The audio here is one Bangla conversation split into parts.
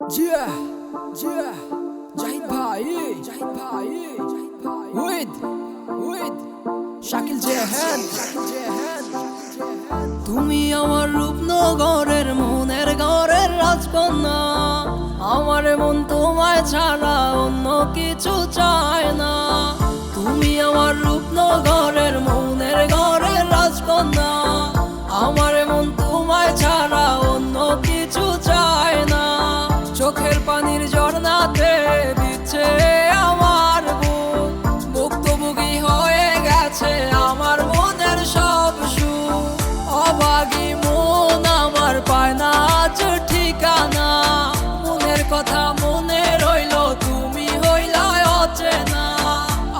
জিয়া জিয়া জাহিদ ভাই জাহিদ ভাই শাকিল জেহান তুমি আমার রূপনগরের মনের ঘরের রাজকন্যা। আমার মন তোমায় ছাড়া অন্য কিছু চায় না। তুমি আমার অবাগী মন আমার পায় না আজ ঠিকানা। মনের কথা মনে রইল, তুমি হইলা অচেনা।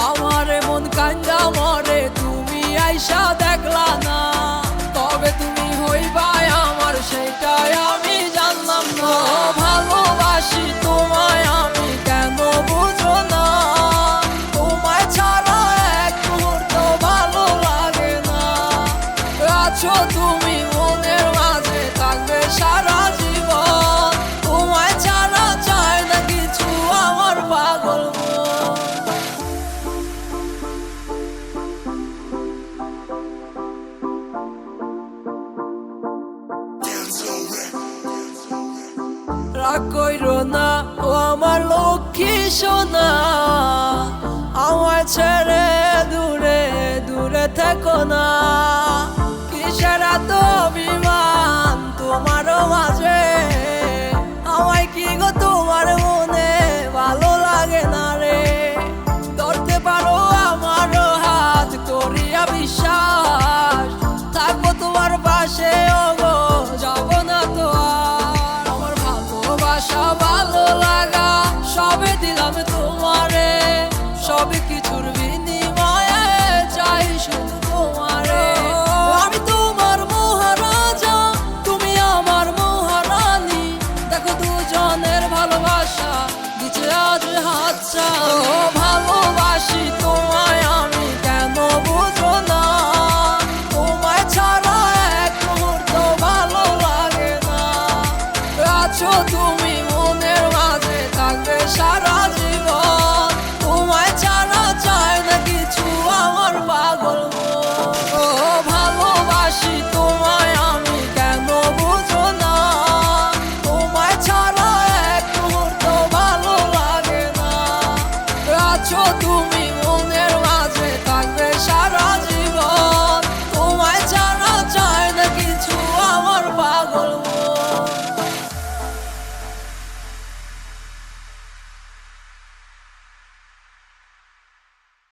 আমার মন কান্দা মরে, তুমি আইসা দেখলা না। আছো তুমি মনের মাঝে থাকবে সারা জীবন। তোমায় ছাড়া চায় না কিছু আমার পাগল রাগ কইরো না, ও আমার লক্ষ্মী সোনা। আমায় ছেড়ে দূরে দূরে থেকো না। কিসের এত অভিমান তোমারও মাঝে। আমায় কি গো তোমার মনে ভালো লাগে না রে? ধরতে পারো আমারও হাত, করিয়া বিশ্বাস। থাকব তোমার পাশে, ওগো, যাব তো আমার ভালোবাসা ভালো লাগা, সবে দিলাম তোমারে। সবে কিছুর হাতছা 就独